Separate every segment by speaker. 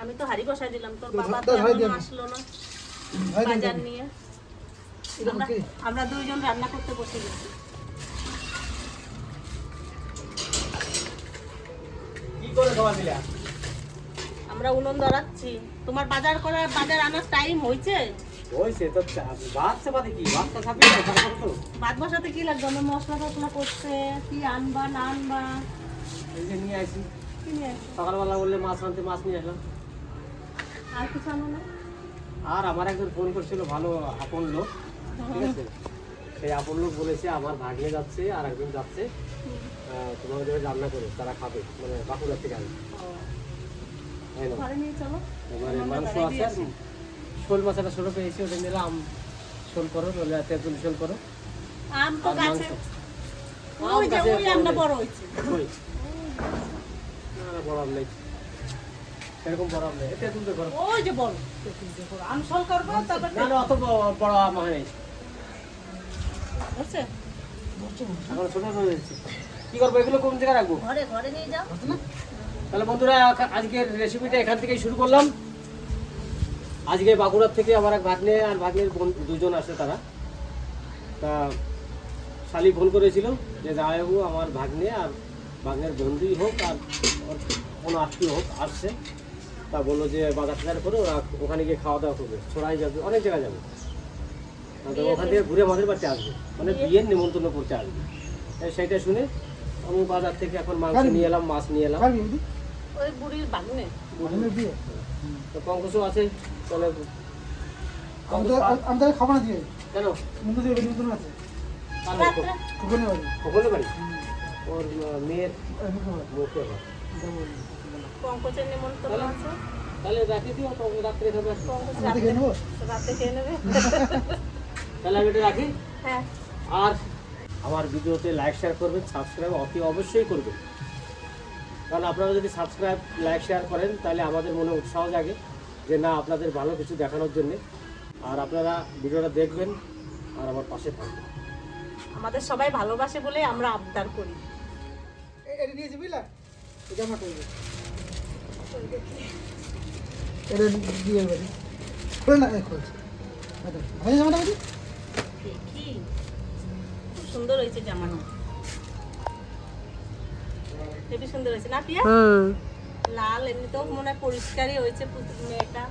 Speaker 1: আমি তো হাড়ি বসাই দিলাম তোর বাবা তো
Speaker 2: এখনও
Speaker 1: আসলো না বাজার নিয়ে। আমরা? দুইজন রান্না করতে বসে গেছি।
Speaker 3: কি করে খাওয়া দিলা?
Speaker 1: আমরা উনুন ধরাচ্ছি। তোমার বাজার করার বাজার আনার টাইম হয়েছে ভাত বসাতে কি লাগবে? আমার মশলা টসলা করছে কি আনবা না আনবা?
Speaker 3: এই যে নিয়ে আসি।
Speaker 1: কি নিয়ে আসবে?
Speaker 3: সকালবেলা বললে মাছ আনতে মাছ নিয়ে আসলাম।
Speaker 1: আর কিছু আনো না
Speaker 3: আর আমার একজন ফোন করছিল ভালো আপন লোক ঠিক আছে? সেই আপন লোক বলেছে আমার ভাগিয়ে যাচ্ছে আর একজন যাচ্ছে। জন্য রান্না করে তারা খাবে মানে বাঁকুড়া থেকে
Speaker 1: চলো।
Speaker 3: এবারে মাংস আছে। শোল মাছ একটা ছোটো পেয়েছি ওটা নিলাম শোল করো নইলে তেঁতুল শোল করো।
Speaker 1: আম তো
Speaker 3: আর
Speaker 1: গাছে। ওই যে ওই আমটা বড় হয়েছে।
Speaker 3: না না বড় আম নেই। সেরকম বড় আম নেই। তেঁতুল তো করো।
Speaker 1: ওই যে বড় করব তারপর
Speaker 3: না? অত বড় আম হয়
Speaker 1: হচ্ছে
Speaker 3: এখন ছোট রয়েছে কি করব এগুলো কোন জায়গায় রাখব?
Speaker 1: ঘরে ঘরে নিয়ে যাও।
Speaker 3: তাহলে বন্ধুরা আজকের রেসিপিটা এখান থেকেই শুরু করলাম। আজকে বাঁকুড়ার থেকে আমার এক ভাগ্নে আর ভাগ্নের দুজন আসে তারা। তা শালি ফোন করেছিল যে দাঁড়াবু আমার ভাগ্নে আর ভাগ্নের বন্ধুই হোক আর কোনো আত্মীয় হোক আসছে। তা বলল যে বাজার টাজার করে ওরা ওখানে গিয়ে খাওয়া দাওয়া করবে। ছড়াই যাবে অনেক জায়গায় যাবে। তো ওখান থেকে ঘুরে আমাদের বাড়িতে আসবে। মানে বিয়ের নিমন্ত্রণ করতে আসবে। এই সেইটা শুনে আমি বাজার থেকে এখন মাংস নিয়ে এলাম মাছ নিয়ে এলাম।
Speaker 2: বিয়ে?
Speaker 1: ওই বুড়ির বাগনে।
Speaker 3: তো পঙ্কজও আছে তাহলে
Speaker 2: আমি তো- আমি তাকে খাব না দিয়ে
Speaker 3: কেন
Speaker 2: নিমন্ত্রণ দিয়ে নিমন্ত্রণ আছে
Speaker 3: বাড়ি। ওর মেয়ের
Speaker 2: মুখে
Speaker 1: পঙ্কজের নিমন্ত্রণ আছে।
Speaker 3: তাহলে রাখি দিও তো রাত্রে খাবে।
Speaker 2: তো খেয়ে নেব?
Speaker 1: রাতে খেয়ে নেবে।
Speaker 3: তাহলে আমি এটা রাখি।
Speaker 1: হ্যাঁ।
Speaker 3: আর আমার ভিডিওতে লাইক শেয়ার করবেন সাবস্ক্রাইব অতি অবশ্যই করবেন। কারণ আপনারা যদি সাবস্ক্রাইব লাইক শেয়ার করেন তাহলে আমাদের মনে উৎসাহ জাগে যে না আপনাদের ভালো কিছু দেখানোর জন্যে। আর আপনারা ভিডিওটা দেখবেন আর আমার পাশে থাকবেন।
Speaker 1: আমাদের সবাই ভালোবাসে বলে আমরা আবদার করি।
Speaker 2: এটা নিয়েছি বুঝলা এই জামাটা এই যে। এটা বিয়ের বাড়ি খুলে না খুলছে। এটা, জামাটা বুঝি
Speaker 1: খুব সুন্দর হয়েছে জামানো। হেবি সুন্দর হয়েছে না পিয়া? লাল এমনিতেও মনে হয় পরিষ্কারই হয়েছে পুতুল মেয়েটা।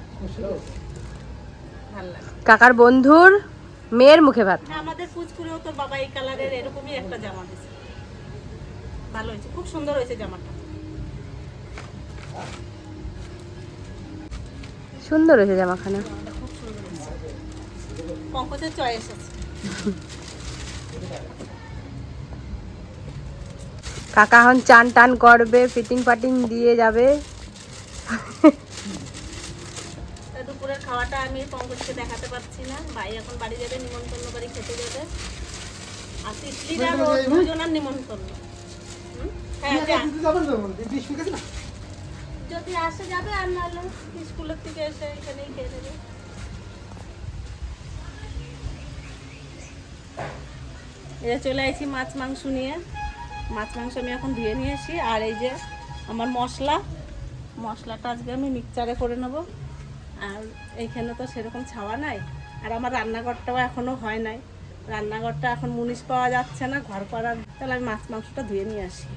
Speaker 1: ভালো
Speaker 4: কাকার বন্ধুর মেয়ের মুখে ভাত।
Speaker 1: হ্যাঁ আমাদের পুচকুরেও তোর বাবা এই কালারের এরকমই একটা জামা দিয়েছে। ভালো হয়েছে খুব সুন্দর হয়েছে জামাটা।
Speaker 4: সুন্দর হয়েছে জামাখানা।
Speaker 1: পঙ্কজের চয়েস আছে
Speaker 4: কাকা এখন চান টান করবে ফিটিং ফাটিং দিয়ে যাবে।
Speaker 1: দুপুরের খাওয়াটা আমি পঙ্কজকে দেখাতে পারছি না। ভাই এখন বাড়ি যাবে নিমন্ত্রণ বাড়ি খেতে যাবে। আর তিতলিরা? দুজনের নিমন্ত্রণ। হ্যাঁ যদি আসে যাবে, আর নাহলে স্কুলের থেকে এসে এখানেই খেয়ে নেবে। যে চলে আসি মাছ, মাংস নিয়ে। মাছ, মাংস আমি এখন ধুয়ে নিয়ে আসি। আর এই যে আমার মশলা, মশলাটা আজকে আমি মিক্সচারে করে নেব। আর এইখানে তো সেরকম ছাওয়া নাই। আর আমার রান্নাঘরটাও এখনও হয় নাই। রান্নাঘরটা এখন মুনিশ পাওয়া যাচ্ছে না, ঘর করার। তাহলে আমি মাছ, মাংসটা ধুয়ে নিয়ে আসি।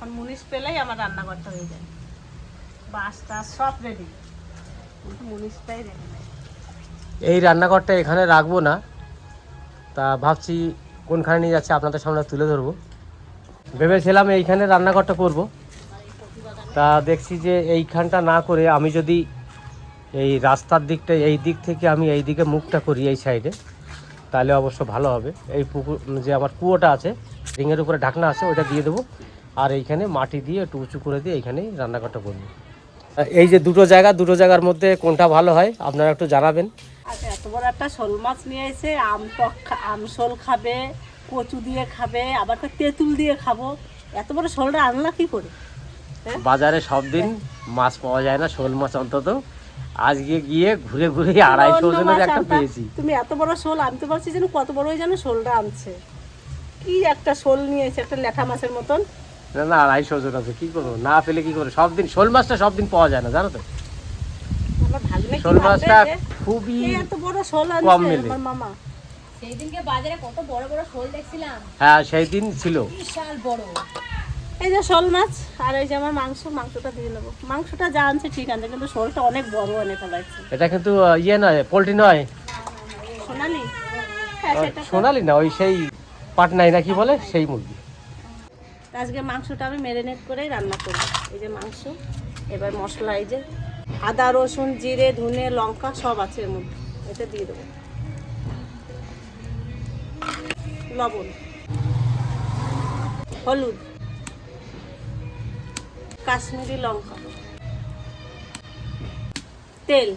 Speaker 1: এখন মুনিশ পেলেই আমার রান্নাঘরটা হয়ে যায়। বাস টাস সব রেডি কিন্তু মুনিশটাই রেডি
Speaker 3: এই রান্নাঘরটা এখানে রাখব না। তা ভাবছি কোনখানে নিয়ে যাচ্ছে আপনাদের সামনে তুলে ধরবো। ভেবেছিলাম এইখানে রান্নাঘরটা করব। তা দেখছি যে এইখানটা না করে আমি যদি এই রাস্তার দিকটা, এই দিক থেকে আমি এই দিকে মুখটা করি এই সাইডে, তাহলে অবশ্য ভালো হবে। এই পুকুর, যে আমার কুয়োটা আছে, রিংয়ের উপরে ঢাকনা আছে ওটা দিয়ে দেবো। আর এইখানে মাটি দিয়ে একটু উঁচু করে দিয়ে এইখানেই রান্নাঘরটা করব। এই যে দুটো জায়গা দুটো জায়গার মধ্যে কোনটা ভালো হয় আপনারা একটু জানাবেন।
Speaker 1: আচ্ছা এত বড় একটা শোল মাছ নিয়ে এসে আম টক আম শোল খাবে কচু দিয়ে খাবে আবার তো তেঁতুল দিয়ে খাব এত বড় শোলটা আনলা কি করে? হ্যাঁ?
Speaker 3: বাজারে সব দিন মাছ পাওয়া যায় না শোল মাছ অন্তত। আজকে গিয়ে ঘুরে ঘুরে আড়াইশো জনের একটা পেয়েছি।
Speaker 1: তুমি এত বড় শোল আনতে পারছি যেন কত বড়ই যেন শোলটা আনছে। কি একটা শোল নিয়ে এসে একটা লেঠা মাছের মতন।
Speaker 3: না না আড়াইশো ওজন আছে কি করব? না পেলে কি করব? সব দিন শোল মাছটা সব দিন পাওয়া যায় না জানো তো? শোল মাছটা খুবই কম মেলে।
Speaker 1: আমার মামা।
Speaker 4: সেই দিনকে বাজারে কত বড় বড় শোল দেখছিলাম।
Speaker 3: হ্যাঁ সেই দিন ছিল।
Speaker 4: বিশাল বড়।
Speaker 1: এই যে শোল মাছ আর এই যে আমার মাংস মাংসটা দিয়ে নেব। মাংসটা যা আনছে ঠিক আছে কিন্তু শোলটা অনেক বড় এনে ফেলাইছে।
Speaker 3: এটা কিন্তু ইয়ে নয় পোলট্রি নয়।
Speaker 1: সোনালি? হ্যাঁ
Speaker 3: সোনালি না ওই সেই পাটনাই না কি বলে? সেই মুরগি।
Speaker 1: আজকে মাংসটা আমি ম্যারিনেট করেই রান্না করব। এই যে মাংস, এবার মশলা, এই যে আদা, রসুন, জিরে, ধনে, লঙ্কা সব আছে এর মধ্যে। এটা দিয়ে দেবো। লবণ। হলুদ। কাশ্মীরি লঙ্কা। তেল।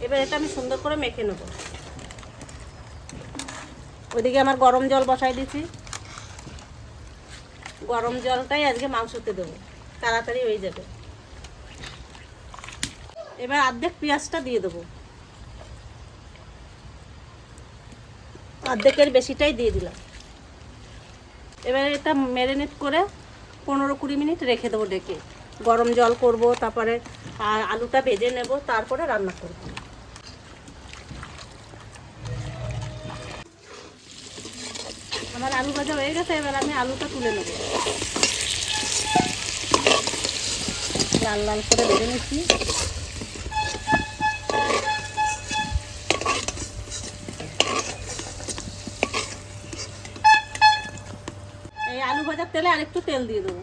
Speaker 1: এবার এটা আমি সুন্দর করে মেখে নেব। ওইদিকে আমার গরম জল বসাই দিছি। গরম জলটাই আজকে মাংসতে দেবো। তাড়াতাড়ি হয়ে যাবে। এবার অর্ধেক পেঁয়াজটা দিয়ে দেবো। অর্ধেকের বেশিটাই দিয়ে দিলাম। এবার এটা ম্যারিনেট করে পনেরো কুড়ি মিনিট রেখে দেবো ডেকে। গরম জল করব, তারপরে আলুটা ভেজে নেব, তারপরে রান্না করব। আমার আলু ভাজা হয়ে গেছে, এবার আমি আলুটা তুলে নেব। লাল লাল করে ভেজে নিচ্ছি। এই আলু ভাজার তেলে আরেকটু তেল দিয়ে দেবো।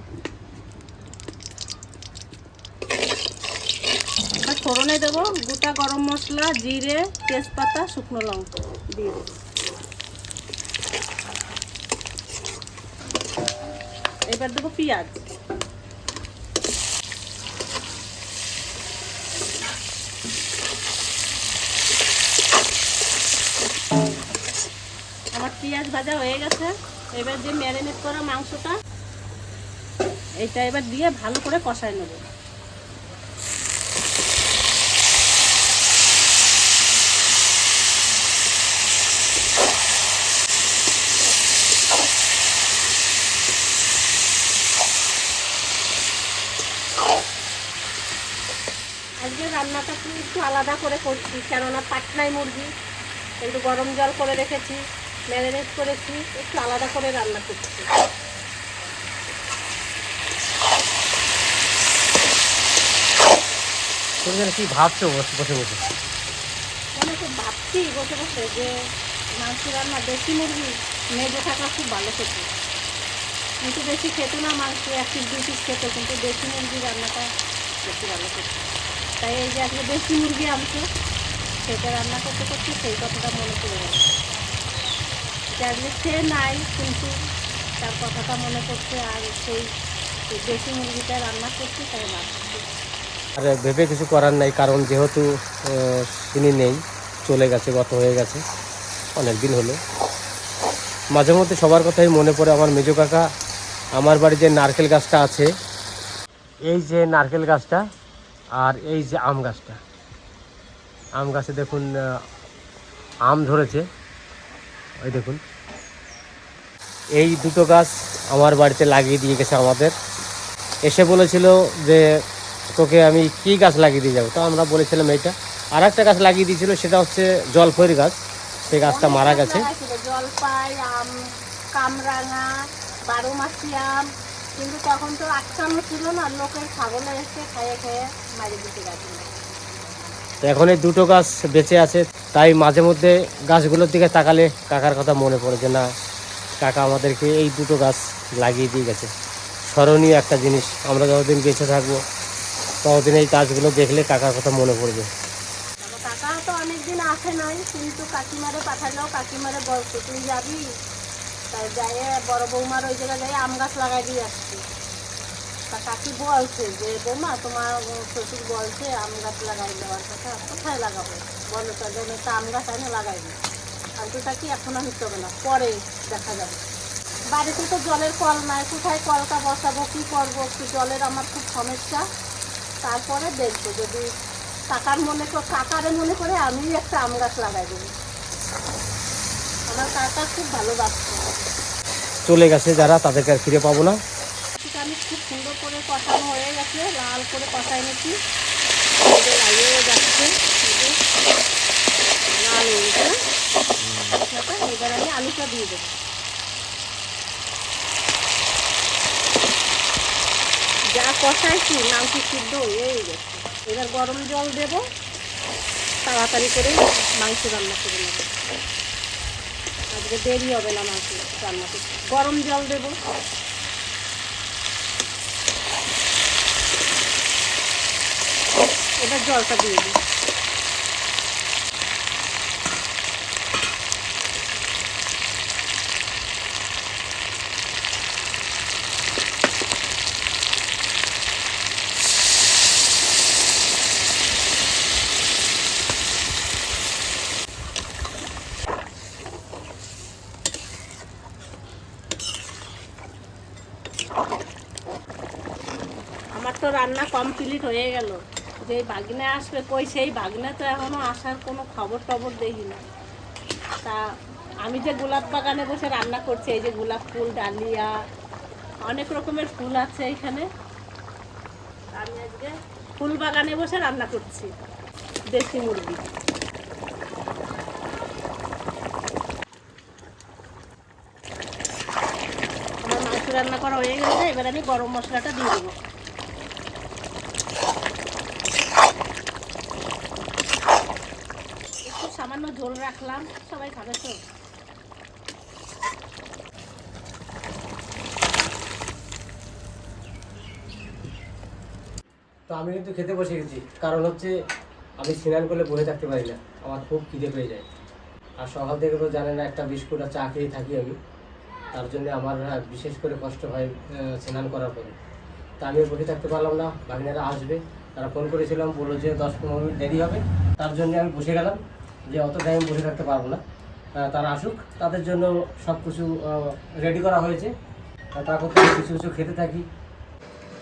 Speaker 1: ফোড়নে দেবো গোটা গরম মশলা, জিরে, তেজপাতা, শুকনো লঙ্কা দিয়ে দেবো। এবার দেবো পেঁয়াজ। আমার পেঁয়াজ ভাজা হয়ে গেছে। এবার যে ম্যারিনেট করা মাংসটা, এটা এবার দিয়ে ভালো করে কষায় নেব। আজকে রান্নাটা একটু একটু আলাদা করে করছি কেননা পাটনাই মুরগি একটু গরম জল করে রেখেছি ম্যারিনেট করেছি একটু আলাদা করে রান্না করছি।
Speaker 3: তুমি যেন কি ভাবছ বসে বসে
Speaker 1: আমি খুব ভাবছি বসে বসে যে মাংস রান্না দেশি মুরগি মেজে থাকা খুব ভালো খেতে। কিন্তু বেশি খেত না মাংস এক পিস দুই পিস খেত কিন্তু দেশি মুরগি রান্নাটা বেশি ভালো খেত। তাই এই যে আজকে দেশি মুরগি আনছে, সেটা রান্না করতে করতে সেই কথাটা মনে পড়ে গেল। যে সে নাই, কিন্তু তার কথাটা মনে পড়ছে আর সেই দেশি মুরগিটা রান্না করছি, তাই ভাবছি
Speaker 3: আর ভেবে কিছু করার নাই, কারণ যেহেতু তিনি নেই, চলে গেছে, গত হয়ে গেছে, অনেক দিন হলো। মাঝে মধ্যে সবার কথাই মনে পড়ে, আমার মেজো কাকা, আমার বাড়ি যে নারকেল গাছটা আছে। এই যে নারকেল গাছটা আর এই যে আম গাছটা। আম গাছে দেখুন আম ধরেছে। ওই দেখুন। এই দুটো গাছ আমার বাড়িতে লাগিয়ে দিয়ে গেছে আমাদের। এসে বলেছিল যে তোকে আমি কি গাছ লাগিয়ে দিয়ে যাব? তো আমরা বলেছিলাম এইটা। আর একটা গাছ লাগিয়ে দিয়েছিল সেটা হচ্ছে জলফইর গাছ। সেই গাছটা মারা গেছে।
Speaker 1: জলপাই আম কামরাঙা বারো মাসি আম। কিন্তু তখন তো আটকানো ছিল না লোকের ছাগলে এসে খেয়ে
Speaker 3: তো এখন এই দুটো গাছ বেঁচে আছে তাই মাঝে মধ্যে গাছগুলোর দিকে তাকালে কাকার কথা মনে পড়ে যে না কাকা আমাদেরকে এই দুটো গাছ লাগিয়ে দিয়ে গেছে। স্মরণীয় একটা জিনিস আমরা যতদিন বেঁচে থাকব ততদিন এই গাছগুলো দেখলে কাকার কথা মনে পড়বে।
Speaker 1: কাকা তো অনেকদিন আসে নাই কিন্তু কাকিমারে কাকিমারে তুই যাবি? তাই যাই বড় বৌমার ওই জায়গায় যাই আম গাছ লাগাই দিয়ে আসছি। তা কাকি বলছে যে, বৌমা, তোমার শ্বশুর বলছে আম গাছ লাগাই দেওয়ার কথা, কোথায় লাগাবো? বলো তার জন্য একটা আম গাছ এনে লাগাই দিই আর তো কি এখন আমি হবে না, পরে দেখা যাবে। বাড়িতে তো জলের কল নাই, কোথায় কলটা বসাবো, কী করব? একটু জলের আমার খুব সমস্যা। তারপরে দেখব, যদি কাকার মনে করে কাকারে মনে করে আমি একটা আম গাছ লাগাই দেবো। আমার কাকা খুব ভালোবাসতো
Speaker 3: চলে গেছে যারা, তাদেরকে আর ফিরে পাবো না।
Speaker 1: আমি খুব সুন্দর করে কষানো হয়ে গেছে, লাল করে কষাই নিচ্ছি। লাগিয়ে যাচ্ছে লাল হয়ে গেছে এবার আমি আলুটা দিয়ে দেবো। যা কষাইছি, মাংস সিদ্ধ হয়েই গেছে। এবার গরম জল দেব। তাড়াতাড়ি করে মাংস রান্না করে নেব। আজকে দেরি হবে না মাংস রান্নাতে গরম জল দেবো। এবার জলটা দিয়ে দিই। আমার তো রান্না কমপ্লিট হয়ে গেল। যে বাগনে আসবে কই, সেই বাগনে তো এখনও আসার কোনো খবর টবর দেখি না। তা আমি যে গোলাপ বাগানে বসে রান্না করছি, এই যে গোলাপ ফুল, ডালিয়া, অনেক রকমের ফুল আছে এখানে। আমি আজকে ফুল বাগানে বসে রান্না করছি, দেশি মুরগি। আমার মাংস রান্না করা হয়ে গেছে, এবার আমি গরম মশলাটা দিয়ে দেবো একটু সামান্য ঝোল রাখলাম। সবাই খাবে তো
Speaker 3: তো আমি কিন্তু খেতে বসে গেছি। কারণ হচ্ছে, আমি স্নান করলে বসে থাকতে পারি না। আমার খুব খিদে পেয়ে যায়। আর সকাল থেকে তো জানেন একটা বিস্কুট আর চা খেয়ে থাকি আমি। তার জন্য আমার বিশেষ করে কষ্ট হয় স্নান করার পরে। তা আমি বসে থাকতে পারলাম না। বাগিনারা আসবে। তারা ফোন করেছিলাম, বলল যে দশ পনেরো মিনিট দেরি হবে। তার জন্য আমি বসে গেলাম। যে অত টাইম বসে থাকতে পারব না। তারা আসুক। তাদের জন্য সব কিছু রেডি করা হয়েছে। তা তারপর থেকে কিছু কিছু খেতে থাকি।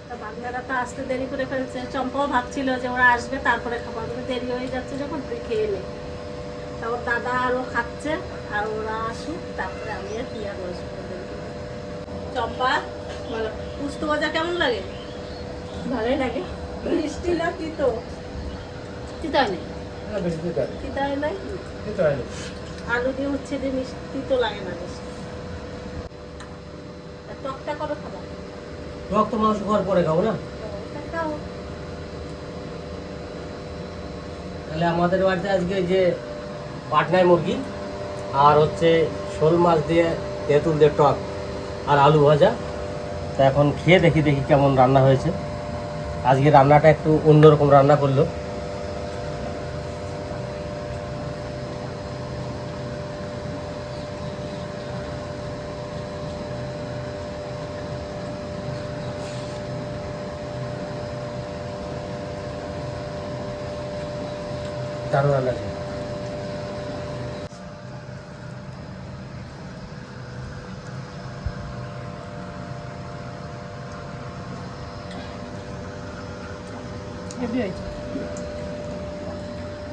Speaker 1: তা বাংলারা তো আসতে দেরি করে ফেলছে। চম্পাও ভাবছিল যে ওরা আসবে তারপরে খাবার করে দেরি হয়ে যাচ্ছে যখন তুই খেয়ে নে তা ওর দাদা আরও খাচ্ছে আর ওরা আসুক তারপরে আমি আর কি আর বসবো। চম্পা বলো পুস্ত ভাজা কেমন লাগে? ভালোই লাগে। মিষ্টি না তিতো? তিতা নাই। তিতা হয়?
Speaker 3: না।
Speaker 1: আলু দিয়ে উচ্ছে দিয়ে মিষ্টি তো লাগে না বেশি। তা টকটা করো খাবার
Speaker 3: রক্ত মাংস খাওয়ার পরে খাব না? তাহলে আমাদের বাড়িতে আজকে যে পাটনায় মুরগি আর হচ্ছে শোল মাছ দিয়ে তেঁতুল দিয়ে টক আর আলু ভাজা। তা এখন খেয়ে দেখি দেখি কেমন রান্না হয়েছে। আজকে রান্নাটা একটু অন্যরকম রান্না করল।
Speaker 1: হয়েছে।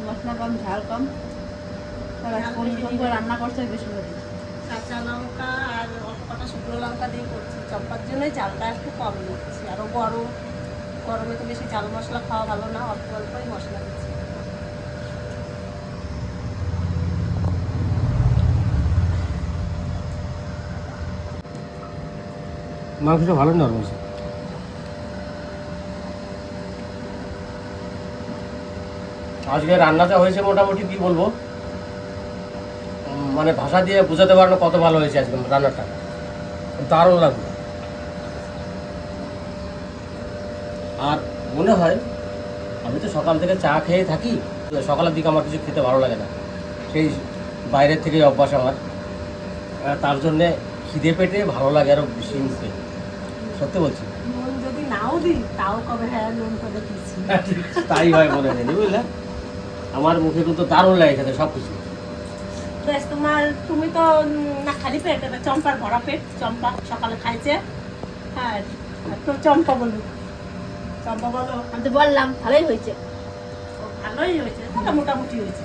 Speaker 1: মশলা কম ঝাল কম। রান্না করছে বেশি করে কাঁচা লঙ্কা আর অল্প কটা শুকনো লঙ্কা দিয়ে করছি। চম্পার জন্যই চালটা একটু কম দিচ্ছি। আরও গরম গরমে তো বেশি চাল মশলা খাওয়া ভালো না অল্প অল্পই মশলা দিচ্ছি।
Speaker 3: মাংসটা ভালো নরম হয়েছে। আজকে রান্নাটা হয়েছে মোটামুটি কি বলব? মানে ভাষা দিয়ে বোঝাতে পারল কত ভালো হয়েছে আজকে রান্নাটা। দারুণ লাগল। আর মনে হয় আমি তো সকাল থেকে চা খেয়ে থাকি, সকালের দিকে আমার কিছু খেতে ভালো লাগে না। সেই বাইরের থেকে অভ্যাস আমার। তার জন্যে খিদে পেটে ভালো লাগে আরও বেশি সত্যি বলছি?
Speaker 1: নুন যদি নাও দিই তাও কবে হ্যাঁ করে দিচ্ছি?
Speaker 3: তাই হয় মনে হয় বুঝলে? আমার মুখে কিন্তু দারুণ লাগে খেতে সব কিছু।
Speaker 1: তোমার তুমি তো না খালি পেট এটা চম্পার ভরা পেট চম্পা সকালে খাইছে। হ্যাঁ তো চম্পা বলুক চম্পা বলো
Speaker 4: আমি তো বললাম ভালোই হয়েছে।
Speaker 1: ভালোই হয়েছে মোটামুটি হয়েছে।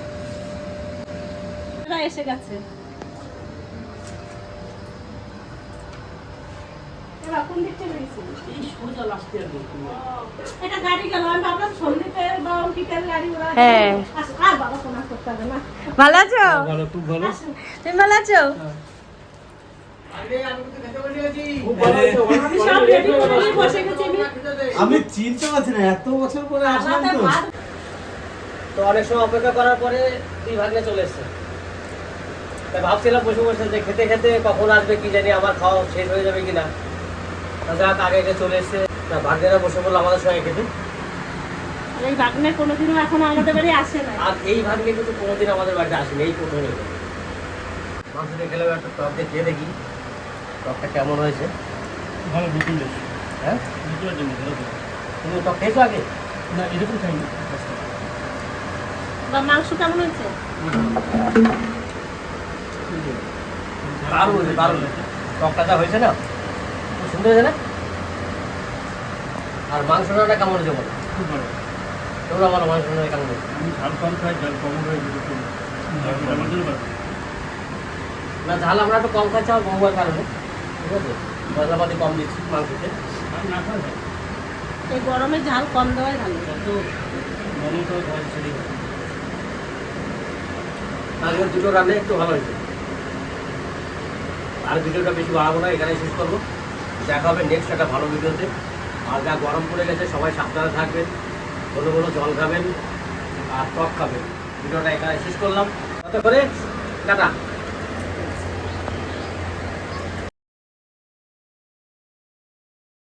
Speaker 1: এসে গেছে। কোন দিক থেকে গেছিলি? এটা গাড়ি গেল আমি ভাবলাম সন্ধ্যেতে বা অঙ্কিতের গাড়ি ওরা
Speaker 4: হ্যাঁ।
Speaker 1: আর বাবা ফোন করতে হবে না।
Speaker 4: ভালো আছো?
Speaker 3: ভালো খুব ভালো।
Speaker 4: তুমি ভালো আছো?
Speaker 1: আমি সব রেডি করে নিয়ে বসে গেছি আমি।
Speaker 2: আমি চিনতে পারছি না এত বছর পরে আসলাম তো।
Speaker 3: তো অনেক সময় অপেক্ষা করার পরে তুই ভাগ্নে চলে এসছে। তাই ভাবছিলাম বসে বসে যে খেতে খেতে কখন আসবে কি জানি আমার খাওয়া শেষ হয়ে যাবে কিনা। যাক আগে আগে চলে এসছে। তা ভাগ্নেরা বসে বলল আমাদের সঙ্গে খেতে।
Speaker 1: এই বাগনে কোনোদিনও এখনও আমাদের বাড়ি আসে না
Speaker 3: আর এই ভাগ্নে কিন্তু কোনোদিন আমাদের বাড়িতে আসেনি এই প্রথম এলো। মাংস দিয়ে খেলেও একটা টক দিয়ে খেয়ে দেখি টকটা কেমন হয়েছে।
Speaker 2: ভালো নতুন বেশ।
Speaker 3: হ্যাঁ?
Speaker 2: নতুন জন্য
Speaker 3: তুমি টক খেয়েছো আগে?
Speaker 2: না এরকম খাইনি।
Speaker 1: বা মাংস কেমন হয়েছে?
Speaker 3: দারুণ হয়েছে দারুণ। টকটা যা হয়েছে না? খুব হয়েছে না? আর মাংস রান্না কেমন হয়েছে বলো?
Speaker 2: খুব ভালো।
Speaker 3: তোমরা বলো মাংস রান্না কেমন হয়েছে?
Speaker 2: আমি ঝাল কম খাই ঝাল কম। হয়ে
Speaker 3: না ঝাল আমরা একটু কম খাচ্ছি আমার বহুবার কারণে। ঠিক আছে? মশলাপাতি কম দিচ্ছি মাংসতে।
Speaker 2: আমি না ভালো
Speaker 1: এই গরমে ঝাল কম দেওয়াই ভালো।
Speaker 2: যত গরম তো খাই সেটাই ভালো
Speaker 3: তাহলে দুটো রান্না একটু ভালো হয়েছে। আর ভিডিওটা বেশি বাড়াবো না এখানে শেষ করব। দেখা হবে নেক্সট একটা ভালো ভিডিওতে। আর যা গরম পড়ে গেছে, সবাই সাবধানে থাকবেন। বলো বলো জল খাবেন আর টক খাবেন। ভিডিওটা এখানে শেষ করলাম। করে টাটা।